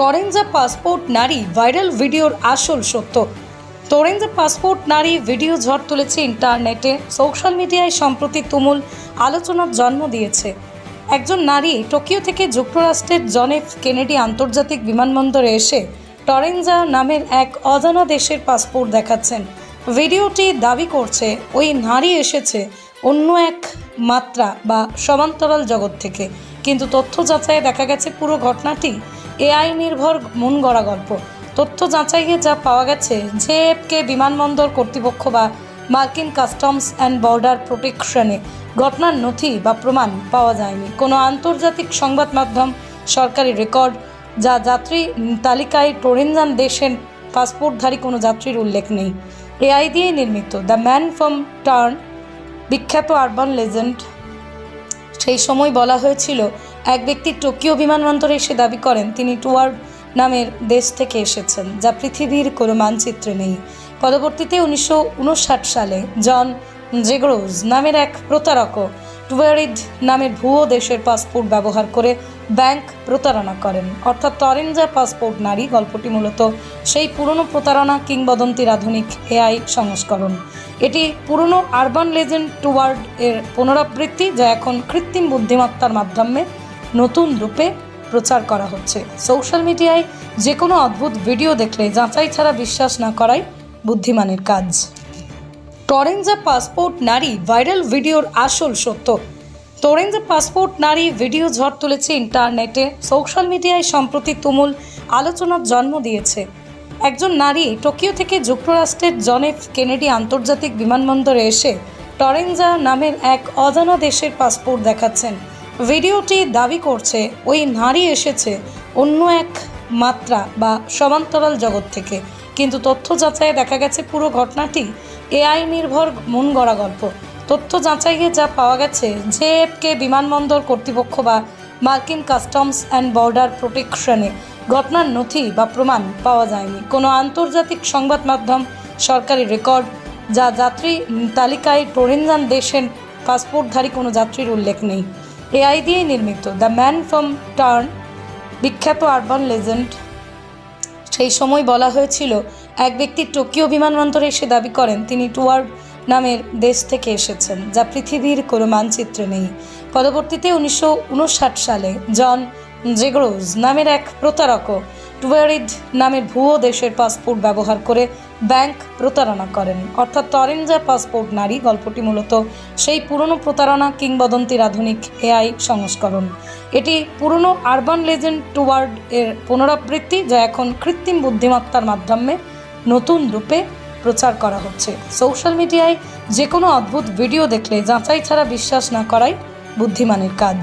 টরেঞ্জা passport নারী viral ভিডিওর আসল সত্য। টরেঞ্জা পাসপোর্ট নারী ভিডিও ঝড় তুলেছে ইন্টারনেটে সোশ্যাল মিডিয়ায় সম্প্রতি তুমুল আলোচনার জন্ম দিয়েছে। একজন নারী টোকিও থেকে যুক্তরাষ্ট্রের জনেফ কেনেডি আন্তর্জাতিক বিমানবন্দরে এসে টরেঞ্জা নামের এক অজানা দেশের পাসপোর্ট দেখাচ্ছেন। ভিডিওটি দাবি করছে, ওই নারী এসেছে অন্য এক মাত্রা বা সমান্তরাল জগৎ থেকে। কিন্তু তথ্য যাচাইয়ে দেখা গেছে পুরো ঘটনাটি এআই নির্ভর মন গড়া গল্প। তথ্য যাচাইয়ে যা পাওয়া গেছে, জেএফকে বিমানবন্দর কর্তৃপক্ষ বা মার্কিন কাস্টমস অ্যান্ড বর্ডার প্রোটেকশনে ঘটনার নথি বা প্রমাণ পাওয়া যায়নি। কোনো আন্তর্জাতিক সংবাদ মাধ্যম, সরকারি রেকর্ড যা যাত্রী তালিকায় টোরেনজান দেশের পাসপোর্টধারী কোনো যাত্রীর উল্লেখ নেই। এআই দিয়ে নির্মিত দ্য ম্যান ফ্রম টার্ন, বিখ্যাত আরবান লেজেন্ড। সেই সময় বলা হয়েছিল এক ব্যক্তি টোকিও বিমানবন্দরে এসে দাবি করেন, তিনি টুয়ার্ড নামের দেশ থেকে এসেছেন, যা পৃথিবীর কোনো মানচিত্রে নেই। পরবর্তীতে উনিশশো উনষাট সালে জন জেগ্রোজ নামের এক প্রতারকও টুয়ারিড নামের ভুয়ো দেশের পাসপোর্ট ব্যবহার করে ব্যাংক প্রতারণা করেন। অর্থাৎ টরেঞ্জা পাসপোর্ট নারী, গল্পটি মূলত সেই পুরনো প্রতারণা কিংবদন্তির আধুনিক এআই সংস্করণ। এটি পুরনো আরবান লেজেন্ড টুয়ার্ড এর পুনরাবৃত্তি, যা এখন কৃত্রিম বুদ্ধিমত্তার মাধ্যমে নতুন রূপে প্রচার করা হচ্ছে। সোশ্যাল মিডিয়ায় যে কোনো অদ্ভুত ভিডিও দেখলে যাচাই ছাড়া বিশ্বাস না করাই বুদ্ধিমানের কাজ। টরেঞ্জা পাসপোর্ট নারী ভাইরাল ভিডিওর আসল সত্য। টরেঞ্জা পাসপোর্ট নারী ভিডিও ঝড় তুলেছে ইন্টারনেটে সোশ্যাল মিডিয়ায় সম্প্রতি তুমুল আলোচনার জন্ম দিয়েছে। একজন নারী টোকিও থেকে যুক্তরাষ্ট্রের জনেফ কেনেডি আন্তর্জাতিক বিমানবন্দরে এসে টরেঞ্জা নামের এক অজানা দেশের পাসপোর্ট দেখাচ্ছেন। ভিডিওটি দাবি করছে, ওই নারী এসেছে অন্য এক মাত্রা বা সমান্তরাল জগৎ থেকে। কিন্তু তথ্য যাচাইয়ে দেখা গেছে পুরো ঘটনাটি এআই নির্ভর মন গড়া গল্প। তথ্য যাচাইয়ে যা পাওয়া গেছে, জেএফকে বিমানবন্দর কর্তৃপক্ষ বা মার্কিন কাস্টমস অ্যান্ড বর্ডার প্রোটেকশনে। ঘটনার নথি বা প্রমাণ পাওয়া যায়নি। কোনো আন্তর্জাতিক সংবাদ মাধ্যম, সরকারি রেকর্ড যা যাত্রী তালিকায় টোরেনজান দেশের পাসপোর্টধারী কোনো যাত্রীর উল্লেখ নেই। এআই দিয়ে নির্মিত। দ্য ম্যান ফ্রম টার্ন, বিখ্যাত আরবান লেজেন্ড। সেই সময় বলা হয়েছিল, এক ব্যক্তি টোকিও বিমানবন্দরে এসে দাবি করেন, তিনি টুয়ার্ড নামের দেশ থেকে এসেছেন, যা পৃথিবীর কোনো মানচিত্রে নেই। পরবর্তীতে উনিশশো উনষাট সালে জন জেগ্রোজ নামের এক প্রতারকও টুয়ারিড নামের ভুয়ো দেশের পাসপোর্ট ব্যবহার করে ব্যাংক প্রতারণা করেন। অর্থাৎ টরেঞ্জা পাসপোর্ট নারী, গল্পটি মূলত সেই পুরনো প্রতারণা কিংবদন্তির আধুনিক এআই সংস্করণ। এটি পুরনো আরবান লেজেন্ড টুয়ার্ড এর পুনরাবৃত্তি, যা এখন কৃত্রিম বুদ্ধিমত্তার মাধ্যমে নতুন রূপে প্রচার করা হচ্ছে। সোশ্যাল মিডিয়ায় যে কোনো অদ্ভুত ভিডিও দেখলে, যাচাই ছাড়া বিশ্বাস না করাই বুদ্ধিমানের কাজ।